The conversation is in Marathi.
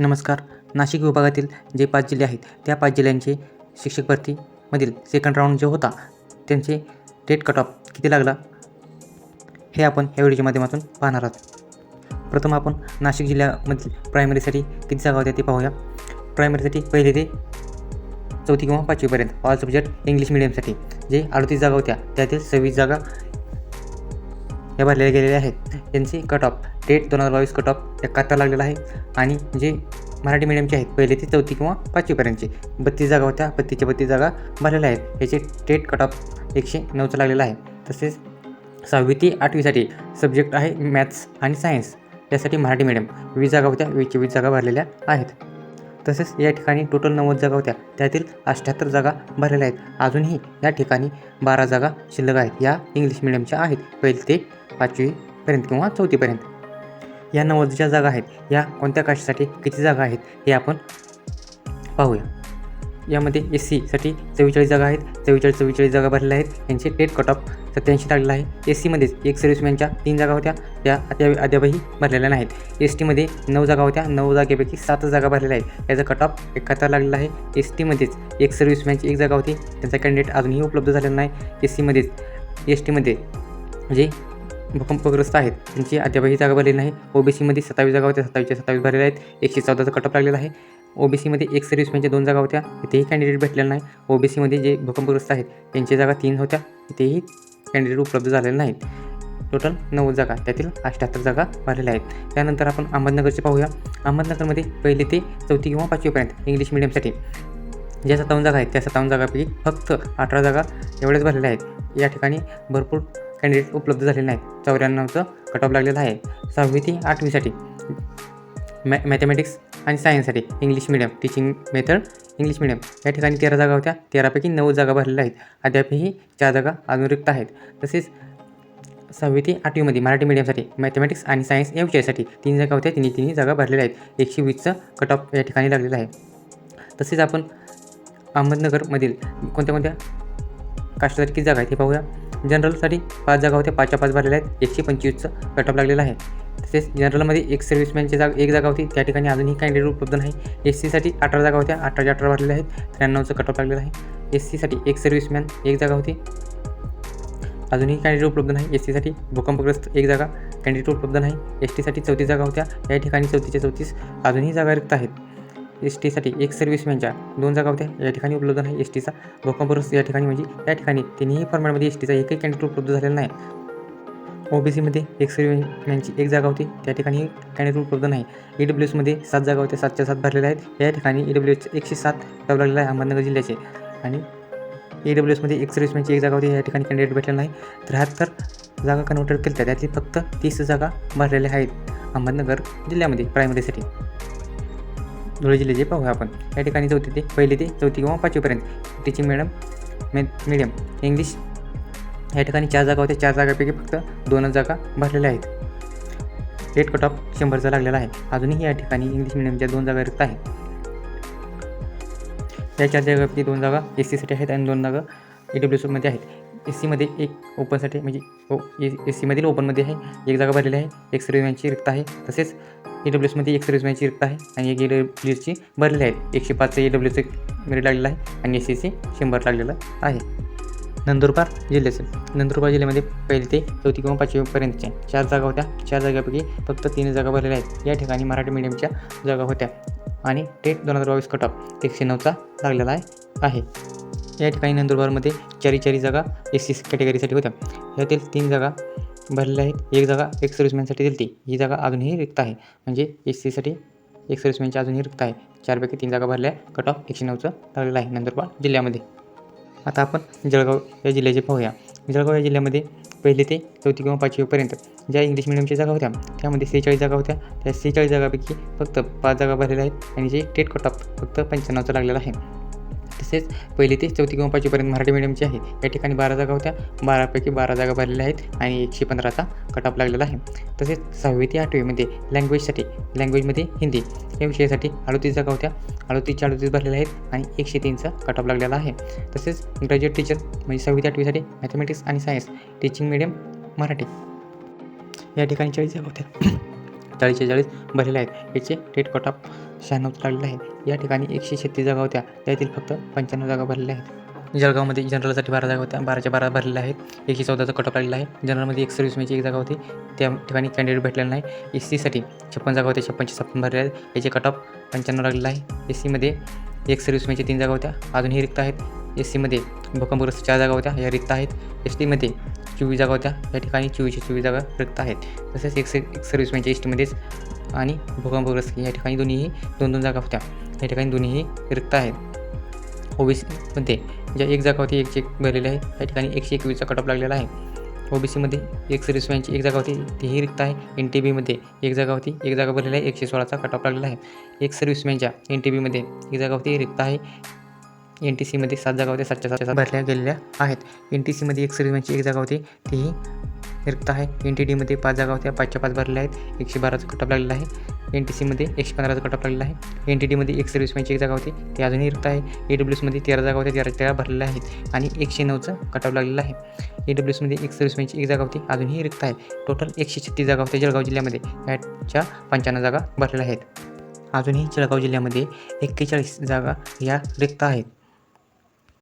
नमस्कार. नाशिक विभागातील जे पाच जिल्हे आहेत त्या पाच जिल्ह्यांचे शिक्षक भरतीमधील सेकंड राऊंड जो होता त्यांचे डेट कट ऑफ किती लागला? हे आपण या व्हिडिओच्या माध्यमातून पाहणार आहोत. प्रथम आपण नाशिक जिल्ह्यामधील प्रायमरीसाठी किती जागा होत्या ते पाहूया. प्रायमरीसाठी पहिले ते चौथी किंवा पाचवीपर्यंत. ऑल सब्जेक्ट इंग्लिश मिडियमसाठी जे अडतीस जागा होत्या त्यातील सव्वीस जागा या भरलेल्या गेलेल्या आहेत. त्यांची कट ऑफ टेट दोन हजार बावीस कट ऑफ एकाहत्तर लागलेला आहे. आणि जे मराठी मिडियमचे आहेत पहिले ते चौथी किंवा पाचवीपर्यंतचे बत्तीस जागा होत्या. बत्तीसच्या बत्तीस जागा भरलेल्या आहेत. याचे टेट कट ऑफ एकशे नऊचा लागलेला आहे. तसेच सहावी ते आठवीसाठी सब्जेक्ट आहे मॅथ्स आणि सायन्स यासाठी मराठी मीडियम वीस जागा होत्या. वीसचे वीस जागा भरलेल्या आहेत. तसेच या ठिकाणी टोटल नव्वद जागा होत्या. त्यातील अठ्ठ्याहत्तर जागा भरलेल्या आहेत. अजूनही या ठिकाणी बारा जागा शिल्लक आहेत. या इंग्लिश मिडियमच्या आहेत. पहिले ते पाचवीपर्यंत किंवा चौथीपर्यंत या नव्वदच्या जागा आहेत या कोणत्या कास्टसाठी किती जागा आहेत हे आपण पाहूया. यामध्ये एस सीसाठी चव्वेचाळीस जागा आहेत चव्वेचाळीस चव्वेचाळीस जागा भरलेल्या आहेत. यांचे डेट कट ऑफ सत्याऐंशी टाकलेला आहे. एस सीमध्येच एक सर्व्हिसमॅनच्या तीन जागा होत्या त्या अद्या अद्यापही भरलेल्या नाहीत. एस टीमध्ये नऊ जागा होत्या नऊ जागेपैकी सात जागा भरलेल्या आहेत. याचा कट ऑफ एकाहत्तर लागलेला आहे. एस टीमध्येच एक सर्व्हिसमॅनची एक जागा होती. त्यांचा कॅन्डिडेट अजूनही उपलब्ध झालेला नाही. एस सीमध्येच एस टीमध्ये जे भूकंपग्रस्त आहेत. त्यांची अद्यापही जागा भरलेली नाही. ओ बी सीमध्ये सत्तावीस जागा होत्या. सत्तावीसच्या सत्तावीस भरलेल्या आहेत. एकशे चौदाचा कटअप लागलेला आहे. ओ बी सीमध्ये एक सर्व्हिसमॅनच्या म्हणजे दोन जागा होत्या. इथेही कॅन्डिडेट भेटलेला नाही. ओ बी सीमध्ये जे भूकंपग्रस्त आहेत त्यांची जागा तीन होत्या. इथेही कॅन्डिडेट उपलब्ध झालेले नाहीत. टोटल नव्वद जागा. त्यातील अठ्ठ्याहत्तर जागा भरलेल्या आहेत. त्यानंतर आपण अहमदनगरचे पाहूया. अहमदनगरमध्ये पहिले ते चौथी किंवा पाचवीपर्यंत इंग्लिश मिडियमसाठी ज्या सत्तावन्न जागा आहेत त्या सत्तावन्न जागापैकी फक्त अठरा जागा एवढ्याच भरलेल्या आहेत. या ठिकाणी भरपूर कॅन्डिडेट उपलब्ध झालेले नाहीत. चौऱ्याण्णवचं कट ऑफ लागलेलं आहे. सहावी ते आठवीसाठी मॅ मॅथमॅटिक्स आणि सायन्ससाठी English medium teaching method English medium या ठिकाणी तेरा जागा होत्या. तेरापैकी नऊ जागा भरलेल्या आहेत. अद्यापही चार जागा अजून रिक्त आहेत. तसेच सहावी ते आठवीमध्ये मराठी मिडियमसाठी मॅथमॅटिक्स आणि सायन्स या विषयासाठी तीन जागा होत्या. तिन्ही तिन्ही जागा भरलेल्या आहेत. एकशे वीसचं कट ऑफ या ठिकाणी लागलेलं आहे. तसेच आपण अहमदनगरमधील कोणत्या कोणत्या कास्टसाठी किती जागा आहेत हे पाहूया. जनरलसाठी पाच जागा होत्या. पाचच्या पाच भरलेल्या आहेत. एकशे पंचवीसचं कट ऑफ लागलेलं आहे. तसेच जनरलमध्ये एक सर्व्हिसमॅनची जागा एक जागा होती. त्या ठिकाणी अजूनही कॅन्डिडेट उपलब्ध नाही. एस सीसाठी अठरा जागा होत्या. अठराच्या अठरा भरलेल्या आहेत. त्र्याण्णवचं कट ऑफ लागलेलं आहे. एस सीसाठी एक सर्व्हिसमॅन एक जागा होती. अजूनही कॅन्डिडेट उपलब्ध नाही. एस सीसाठी भूकंपग्रस्त एक जागा कॅन्डिडेट उपलब्ध नाही. एस टीसाठी चौतीस जागा होत्या. या ठिकाणी चौतीसच्या चौतीस अजूनही जागा रिक्त आहेत. एस टीसाठी एक सर्व्हिसमॅनच्या म्हणजे दोन जागा होत्या. या ठिकाणी उपलब्ध नाही. एस टीचा भूकंपग्रस्त या ठिकाणी म्हणजे या ठिकाणी तिन्ही फॉर्मॅटमध्ये एस टीचा एकही कॅन्डिडेट उपलब्ध झालेला नाही. ओ बी सीमध्ये एक सर्व्हिसमॅनची म्हणजे एक जागा होती. त्या ठिकाणी कॅन्डिडेट उपलब्ध नाही. ई डब्ल्यू एसमध्ये सात जागा होत्या. सातच्या सात भरलेल्या आहेत. या ठिकाणी ई डब्ल्यू एस एकशे सात टॉप लागलेला आहे अहमदनगर जिल्ह्याचे. आणि ई डब्ल्यू एसमध्ये एक सर्व्हिसमॅनची म्हणजे एक जागा होती. या ठिकाणी कॅन्डिडेट भेटलेला नाही. त्र्याहत्तर जागा कन्वर्टर केल्या त्यातली फक्त तीस जागा भरलेल्या आहेत अहमदनगर जिल्ह्यामध्ये प्रायमरीसाठी धुळे जिल्ह्याचे पाहूया आपण. या ठिकाणी चौथी ते पहिली ते चौथी किंवा पाचवीपर्यंत टीचिंग मॅडम मे मिडियम इंग्लिश या ठिकाणी चार जागा होत्या. चार जागापैकी फक्त दोनच जागा भरलेल्या आहेत. रेट कट ऑफ शंभरचा लागलेला आहे. अजूनही या ठिकाणी इंग्लिश मिडियमच्या दोन जागा रिक्त आहेत. या चार जागापैकी दोन जागा एस सीसाठी आहेत आणि दोन जागा ई डब्ल्यू सीमध्ये आहेत. एस सीमध्ये एक ओपनसाठी म्हणजे ओ एस सीमधील ओपनमध्ये आहे. एक जागा भरलेली आहे. एक सर्व्हिसमॅनची रिक्त आहे. तसेच ए डब्ल्यू एसमध्ये एक सर्व्हिसमॅनची रिक्त आहे आणि एक ए डब्ल्यू एसची भरलेली आहे. एकशे पाचचं ए डब्ल्यू एसचं मेरिट लागलेलं आहे आणि एस सी शंभर लागलेलं आहे. नंदुरबार जिल्ह्याचे नंदुरबार जिल्ह्यामध्ये पहिले ते चौथी किंवा पाचवीपर्यंतचे चार जागा होत्या. चार जागापैकी फक्त तीन जागा भरलेल्या आहेत. या ठिकाणी मराठी मिडियमच्या जागा होत्या. आणि टेट दोन हजार बावीस कट ऑफ एकशे नऊचा लागलेला आहे. आहे. या ठिकाणी नंदुरबारमध्ये चारी चारी जागा एस सी कॅटेगरीसाठी होत्या. यातील तीन जागा भरलेल्या आहेत एक जागा एक सर्व्हिसमॅनसाठी दिली ही जागा अजूनही रिक्त आहे. म्हणजे एस सीसाठी एक सर्व्हिसमॅनची अजूनही रिक्त आहे. चारपैकी तीन जागा भरल्या. कट ऑफ एकशे नऊचं लागलेलं आहे. नंदुरबार जिल्ह्यामध्ये. आता आपण जळगाव या जिल्ह्याचे पाहूया. जळगाव या जिल्ह्यामध्ये पहिले ते चौथी किंवा पाचवीपर्यंत ज्या इंग्लिश मिडियमच्या जागा होत्या त्यामध्ये सेहेचाळीस जागा होत्या. त्या सेहेचाळीस जागापैकी फक्त पाच जागा भरलेल्या आहेत. आणि जे टेट कट ऑफ फक्त पंच्याण्णवचं लागलेला आहे. तसेच पहिली ते चौथी किंवा पाचवीपर्यंत मराठी मिडियमचे आहे या ठिकाणी बारा जागा होत्या. बारापैकी बारा जागा भरलेल्या आहेत आणि एकशे पंधराचा कट ऑफ लागलेला आहे. तसेच सहावी ते आठवीमध्ये लँग्वेजसाठी लँग्वेजमध्ये हिंदी या विषयासाठी अडतीस जागा होत्या. अडतीसच्या अडतीस भरलेल्या आहेत आणि एकशे तीनचा कट ऑफ लागलेला आहे. तसेच ग्रॅज्युएट टीचर म्हणजे सहावी ते आठवीसाठी मॅथमॅटिक्स आणि सायन्स टीचिंग मिडियम मराठी या ठिकाणी चाळीस जागा होत्या चाळीसशे चाळीस भरलेले आहेत. याचे डेट कट ऑफ शहाण्णव काढलेले आहे या ठिकाणी एकशे छत्तीस जागा होत्या. त्यातील फक्त पंच्याण्णव जागा भरलेल्या आहेत. जळगावमध्ये जनरलसाठी बारा जागा होत्या. बाराच्या बारा भरलेल्या आहेत. एकशे चौदाचा कट ऑफ आहे. जनरलमध्ये एक सर्व्हिसमॅनची एक जागा होती. त्या ठिकाणी कॅन्डिडेट भेटलेला नाही. एस सीसाठी छप्पन जागा होत्या. छप्पनशे छप्पन भरलेले आहेत. याचे कट ऑफ पंच्याण्णव लागलेला आहे. एस सीमध्ये एक सर्व्हिसमॅनची तीन जागा होत्या. अजूनही रिक्त आहेत. एस सीमध्ये भूकंपग्रस्त चार जागा होत्या. या रिक्त आहेत. एस टीमध्ये चोवीस जागा होत्या. या ठिकाणी चोवीसशे चोवीस जागा रिक्त आहेत. तसेच एक एक सर्व्हिसमॅनच्या एस टीमध्येच आणि भूकंपग्रस्त या ठिकाणी दोन्हीही दोन दोन जागा होत्या. या ठिकाणी दोन्हीही रिक्त आहेत. ओबीसीमध्ये ज्या एक जागा होती एक चेक भरलेली आहे. या ठिकाणी एकशे एकवीसचा कट ऑफ लागलेला आहे. ओबीसीमध्ये एक सर्व्हिसमॅनची एक जागा होती. तीही रिक्त आहे. एन टी बीमध्ये एक जागा होती. एक जागा भरलेली आहे. एकशे सोळाचा कट ऑफ लागलेला आहे. एक सर्व्हिसमॅनच्या एन टी बीमध्ये एक जागा होती. रिक्त आहे. एन टी सीमध्ये सात जागा होत्या. सातच्या सातच्या सात भरल्या गेलेल्या आहेत. एन टी सीमध्ये एक सर्व्हिसमॅनची एक जागा होती. तीही रिक्त आहे. एन टी डीमध्ये पाच जागा होत्या. पाचच्या पाच भरलेल्या आहेत. एकशे बाराचा कट ऑफ लागलेला आहे. एन टी सीमध्ये एकशे पंधराचा कट ऑफ लागलेला आहे. एन टी डीमध्ये एक सर्व्हिसमॅनची एक जागा होती. ती अजूनही रिक्त आहे. ए डब्ल्यू एसमध्ये तेरा जागा होत्या. तेरा तेरा भरलेल्या आहेत. आणि एकशे नऊचं कट ऑफ लागलेलं आहे. ए डब्ल्यू एसमध्ये एक सर्व्हिसमॅनची एक जागा होती. अजूनही रिक्त आहे. टोटल एकशे छत्तीस जागा होत्या. जळगाव जिल्ह्यामध्ये याच्या पंच्याण्णव जागा भरलेल्या आहेत. अजूनही जळगाव जिल्ह्यामध्ये एक्केचाळीस जागा या रिक्त आहेत.